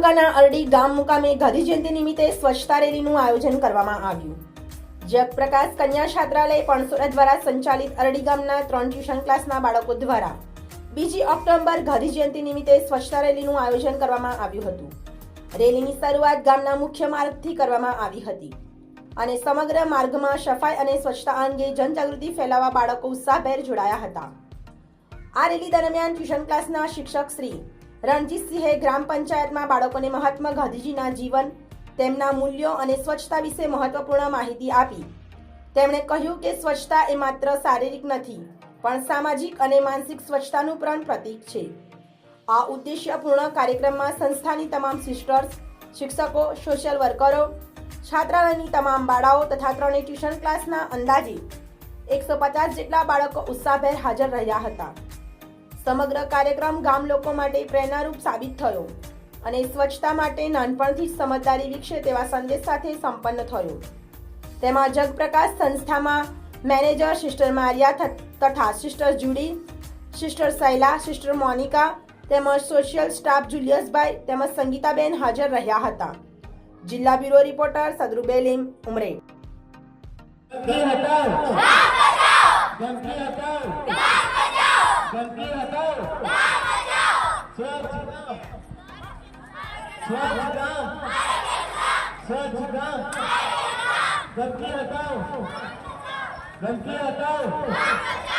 તાલુકાના અરડી ગામ મુકામે ગાંધી જયંતિ નિમિત્તે સ્વચ્છતા રેલીનું આયોજન કરવામાં આવ્યું. જગપ્રકાશ કન્યા છાત્રાલય પણસોરા દ્વારા સંચાલિત અરડી ગામના ત્રણ ટ્યુશન ક્લાસના બાળકો દ્વારા બીજી ઓક્ટોબર ગાંધી જયંતિ નિમિત્તે સ્વચ્છતા રેલીનું આયોજન કરવામાં આવ્યું હતું. રેલીની શરૂઆત ગામના મુખ્ય માર્ગથી કરવામાં આવી હતી અને સમગ્ર માર્ગમાં સફાઈ અને સ્વચ્છતા અંગે જનજાગૃતિ ફેલાવવા બાળકો ઉત્સાહભેર જોડાયા હતા. આ રેલી દરમિયાન ટ્યુશન ક્લાસના શિક્ષક શ્રી રણજીતસિંહે ગ્રામ પંચાયતમાં બાળકોને મહાત્મા ગાંધીજીના જીવન, તેમના મૂલ્યો અને સ્વચ્છતા વિશે મહત્વપૂર્ણ માહિતી આપી. તેમણે કહ્યું કે સ્વચ્છતા એ માત્ર શારીરિક નથી, પણ સામાજિક અને માનસિક સ્વચ્છતાનું પણ પ્રતીક છે. આ ઉદ્દેશ્યપૂર્ણ કાર્યક્રમમાં સંસ્થાની તમામ સિસ્ટર્સ, શિક્ષકો, સોશિયલ વર્કરો, છાત્રાલયની તમામ બાળાઓ તથા ત્રણેય ટ્યુશન ક્લાસના અંદાજે એકસો પચાસ જેટલા બાળકો ઉત્સાહભેર હાજર રહ્યા હતા. સમગ્ર કાર્યક્રમ ગામ લોકો માટે પ્રેરણારૂપ સાબિત થયો અને સ્વચ્છતા માટે નાનપણથી જ સમજદારી વિકસે તેવા સંદેશ સાથે સંપન્ન થયો. તેમાં જગપ્રકાશ સંસ્થામાં મેનેજર સિસ્ટર મારિયા તથા sister Judy, sister Shaila, sister Monica, તેમજ સોશિયલ સ્ટાફ જુલિયસભાઈ તેમજ સંગીતાબેન હાજર રહ્યા હતા. જિલ્લા બ્યુરો રિપોર્ટર સદરુબેલીમ ઉમરેઠ ગંદકી હટાઓ ગંદકી હટાઓ હટાઓ સ્વચ્છ ગામ સ્વચ્છ ગામ સ્વચ્છ ગામ ગંદકી હટાઓ ગંદકી હટાઓ